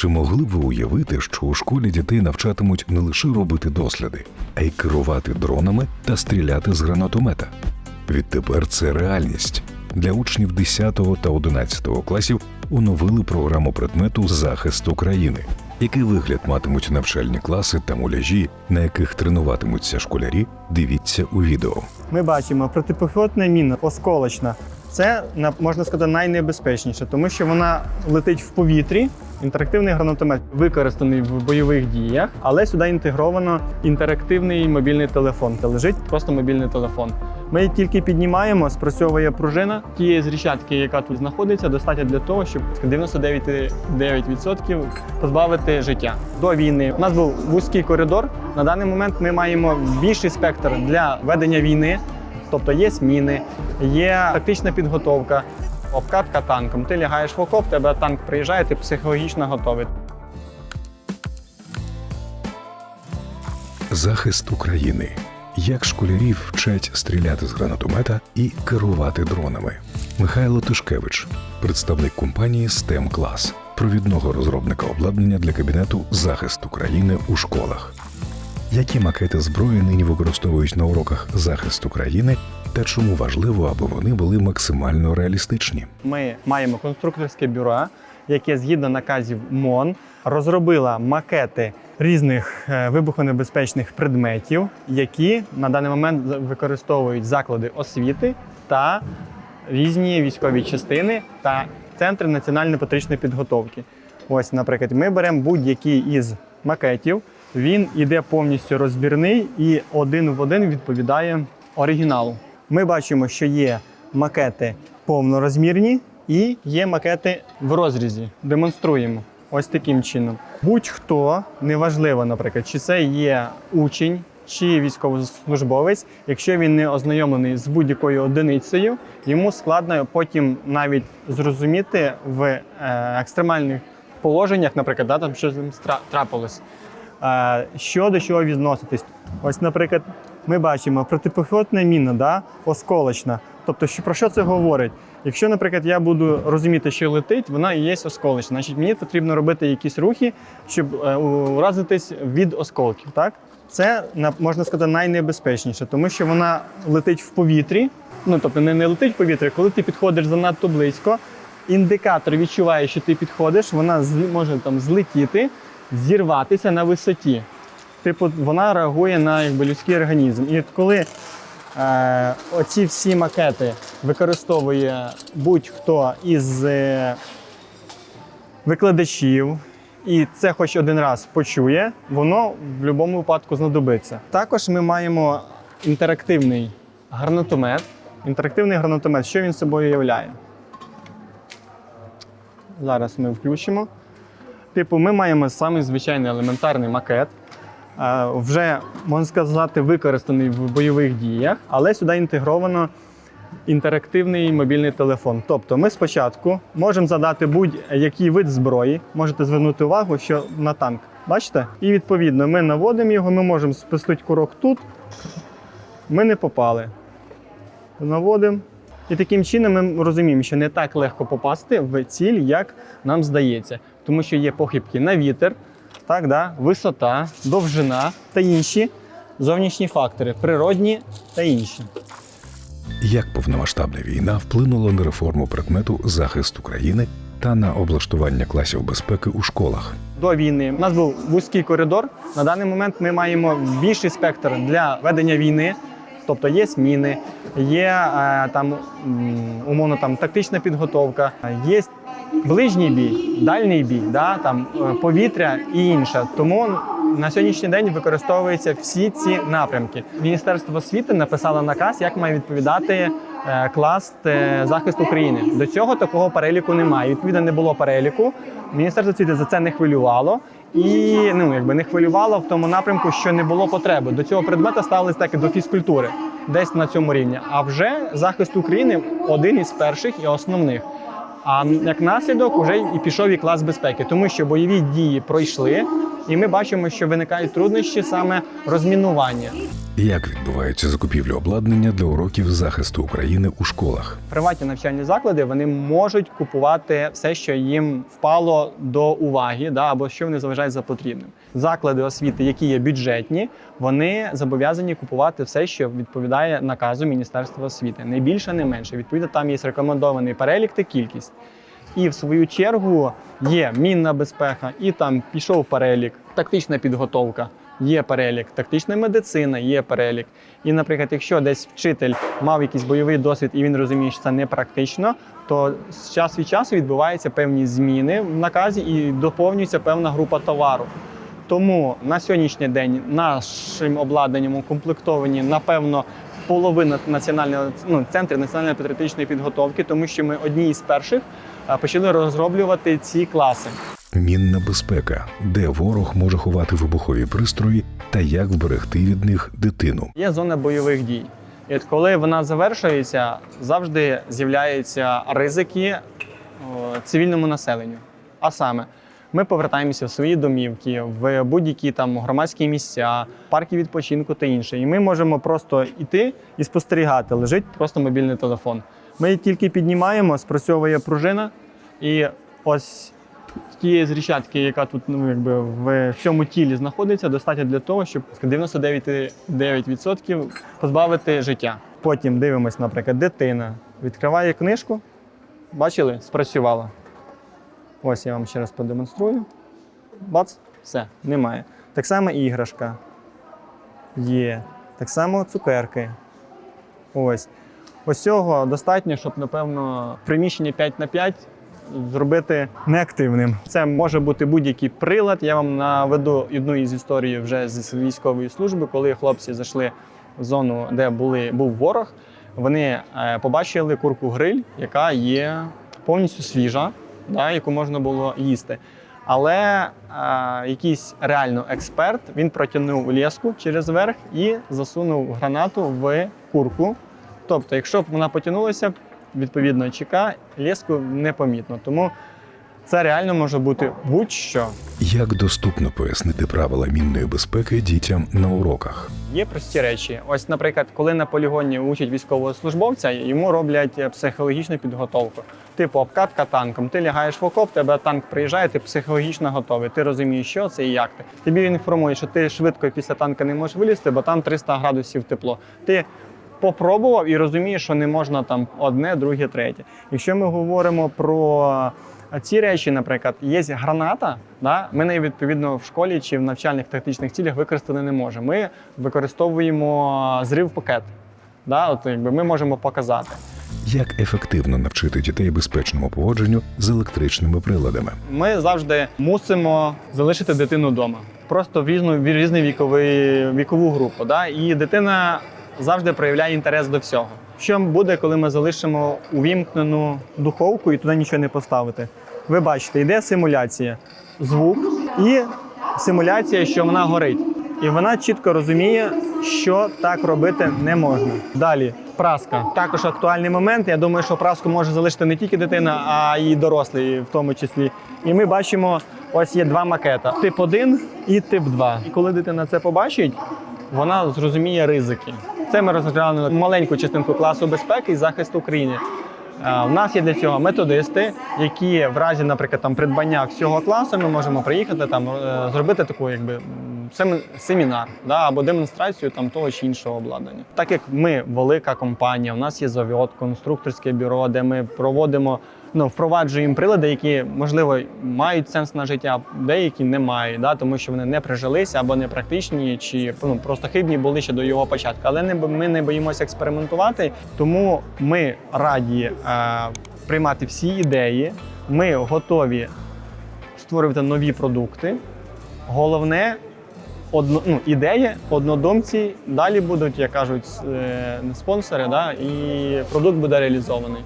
Чи могли б ви уявити, що у школі дітей навчатимуть не лише робити досліди, а й керувати дронами та стріляти з гранатомета? Відтепер це реальність. Для учнів 10 та 11 класів оновили програму предмету захист України. Який вигляд матимуть навчальні класи та муляжі, на яких тренуватимуться школярі, дивіться у відео. Ми бачимо протипіхотна міна осколочна. Це можна сказати найнебезпечніше, тому що вона летить в повітрі. Інтерактивний гранатомет використаний в бойових діях, але сюди інтегровано інтерактивний мобільний телефон. Та лежить просто мобільний телефон. Ми тільки піднімаємо, спрацьовує пружина тієї зрічатки, яка тут знаходиться, достатньо для того, щоб 99,9% позбавити життя. До війни у нас був вузький коридор. На даний момент ми маємо більший спектр для ведення війни. Тобто є зміни, є тактична підготовка, обкатка танком. Ти лягаєш в окоп, тебе танк приїжджає, ти психологічно готовий. Захист України. Як школярів вчать стріляти з гранатомета і керувати дронами. Михайло Тишкевич, представник компанії STEM Class, провідного розробника обладнання для кабінету захист України у школах. Які макети зброї нині використовують на уроках захист України та чому важливо, аби вони були максимально реалістичні? Ми маємо конструкторське бюро, яке згідно наказів МОН розробило макети різних е, вибухонебезпечних предметів, які на даний момент використовують заклади освіти та різні військові частини та центри національної патріотичної підготовки. Ось, наприклад, ми беремо будь-який із макетів. Він іде повністю розбірний і один в один відповідає оригіналу. Ми бачимо, що є макети повнорозмірні і є макети в розрізі. Демонструємо ось таким чином. Будь-хто, неважливо, наприклад, чи це є учень. Чи військовослужбовець, якщо він не ознайомлений з будь-якою одиницею, йому складно потім навіть зрозуміти в е, екстремальних положеннях, наприклад, да, там щось тра- трапилось, що до чого відноситись. Ось, наприклад, ми бачимо протипіхотна міна, да, осколочна. Тобто, що, про що це говорить? Якщо, наприклад, я буду розуміти, що летить, вона і є осколочна. Значить, мені потрібно робити якісь рухи, щоб е, уразитись від осколків. Так? Це можна сказати найнебезпечніше, тому що вона летить в повітрі. Ну тобто не, не летить в повітрі, коли ти підходиш занадто близько, індикатор відчуває, що ти підходиш, вона зл- може там злетіти, зірватися на висоті. Типу, вона реагує на якби, людський організм. І от коли е, оці всі макети використовує будь-хто із е, викладачів, і це хоч один раз почує, воно в будь-якому випадку знадобиться. Також ми маємо інтерактивний гранатомет. Інтерактивний гранатомет, що він собою являє? Зараз ми включимо. Типу, ми маємо самий звичайний елементарний макет. е, Вже, можна сказати, використаний в бойових діях, але сюди інтегровано інтерактивний мобільний телефон. Тобто ми спочатку можемо задати будь-який вид зброї. Можете звернути увагу, що на танк. Бачите? І відповідно ми наводимо його, ми можемо спустити курок тут. Ми не попали. Наводимо. І таким чином ми розуміємо, що не так легко попасти в ціль, як нам здається. Тому що є похибки на вітер, так, да, висота, довжина та інші зовнішні фактори, природні та інші. Як повномасштабна війна вплинула на реформу предмету захист України та на облаштування класів безпеки у школах? До війни у нас був вузький коридор. На даний момент ми маємо більший спектр для ведення війни. Тобто є зміни, є е, там умовно там тактична підготовка, є ближній бій, дальній бій, да, там е, повітря і інше. Тому на сьогоднішній день використовуються всі ці напрямки. Міністерство освіти написало наказ, як має відповідати клас е, захист України. До цього такого переліку немає. Відповідно, не було переліку. Міністерство освіти за це не хвилювало. І ну якби не хвилювало в тому напрямку, що не було потреби. До цього предмета ставились так і до фізкультури, десь на цьому рівні. А вже захист України один із перших і основних. А як наслідок вже і пішов і клас безпеки, тому що бойові дії пройшли, і ми бачимо, що виникають труднощі саме розмінування. Як відбуваються закупівлі обладнання для уроків захисту України у школах? Приватні навчальні заклади вони можуть купувати все, що їм впало до уваги, да, або що вони заважають за потрібним. Заклади освіти, які є бюджетні, вони зобов'язані купувати все, що відповідає наказу Міністерства освіти. Не більше, не менше. Відповідно, там є рекомендований перелік та кількість. І в свою чергу є мінна безпека, і там пішов перелік, тактична підготовка. Є перелік, тактична медицина, є перелік. І, наприклад, якщо десь вчитель мав якийсь бойовий досвід і він розуміє, що це не практично, то з час від часу відбуваються певні зміни в наказі і доповнюється певна група товару. Тому на сьогоднішній день нашим обладнанням укомплектовані, напевно, половина національного ну, центрів національної патріотичної підготовки, тому що ми одні із перших почали розроблювати ці класи. Мінна безпека, де ворог може ховати вибухові пристрої та як вберегти від них дитину. Є зона бойових дій. І от коли вона завершується, завжди з'являються ризики о, цивільному населенню. А саме, ми повертаємося в свої домівки, в будь-які там громадські місця, парки відпочинку та інше. І ми можемо просто йти і спостерігати. Лежить просто мобільний телефон. Ми тільки піднімаємо, спрацьовує пружина, і ось тієї зрічатки, яка тут ну, якби в цьому тілі знаходиться, достатньо для того, щоб 99% позбавити життя. Потім дивимось, наприклад, дитина відкриває книжку. Бачили? Спрацювала. Ось я вам ще раз продемонструю. Бац, все, немає. Так само іграшка. Є. Так само цукерки. Ось. Ось цього достатньо, щоб, напевно, приміщення 5 на 5 зробити неактивним. Це може бути будь-який прилад. Я вам наведу одну із історій вже з військової служби, коли хлопці зайшли в зону, де були, був ворог. Вони е, побачили курку гриль, яка є повністю свіжа, да, яку можна було їсти. Але е, якийсь реально експерт він протягнув леску через верх і засунув гранату в курку. Тобто, якщо б вона потягнулася, відповідно ЧК, леску непомітно. Тому це реально може бути будь-що. Як доступно пояснити правила мінної безпеки дітям на уроках? Є прості речі. Ось, наприклад, коли на полігоні учать військового службовця, йому роблять е, психологічну підготовку. Типу обкатка танком. Ти лягаєш в окоп, тебе танк приїжджає, ти психологічно готовий. Ти розумієш, що це і як ти. Тобі інформує, що ти швидко після танка не можеш вилізти, бо там 300 градусів тепло. Ти попробував і розумієш, що не можна там одне, друге, третє. Якщо ми говоримо про ці речі, наприклад, є граната, да? ми неї відповідно в школі чи в навчальних тактичних цілях використати не можемо. Ми використовуємо зрив пакет. Да? От, якби ми можемо показати. Як ефективно навчити дітей безпечному поводженню з електричними приладами? Ми завжди мусимо залишити дитину вдома. Просто в різну в різну віковий, вікову групу. Да? І дитина завжди проявляє інтерес до всього. Що буде, коли ми залишимо увімкнену духовку і туди нічого не поставити? Ви бачите, йде симуляція, звук і симуляція, що вона горить. І вона чітко розуміє, що так робити не можна. Далі праска. Також актуальний момент. Я думаю, що праску може залишити не тільки дитина, а й дорослий в тому числі. І ми бачимо, ось є два макета: тип 1 і тип 2. І коли дитина це побачить, вона зрозуміє ризики. Це ми розглянули маленьку частинку класу безпеки і захисту України. Е, У нас є для цього методисти, які в разі, наприклад, там придбання всього класу, ми можемо приїхати там е, зробити таку, якби семінар да, або демонстрацію там того чи іншого обладнання. Так як ми велика компанія, у нас є завод, конструкторське бюро, де ми проводимо. Ну, впроваджуємо прилади, які можливо мають сенс на життя, деякі не мають, да, тому що вони не прижилися або не практичні, чи ну, просто хибні були ще до його початку. Але не, ми не боїмося експериментувати, тому ми раді е, приймати всі ідеї. Ми готові створювати нові продукти. Головне одно, ну, ідеї, однодумці, далі будуть, як кажуть, е, спонсори, да, і продукт буде реалізований.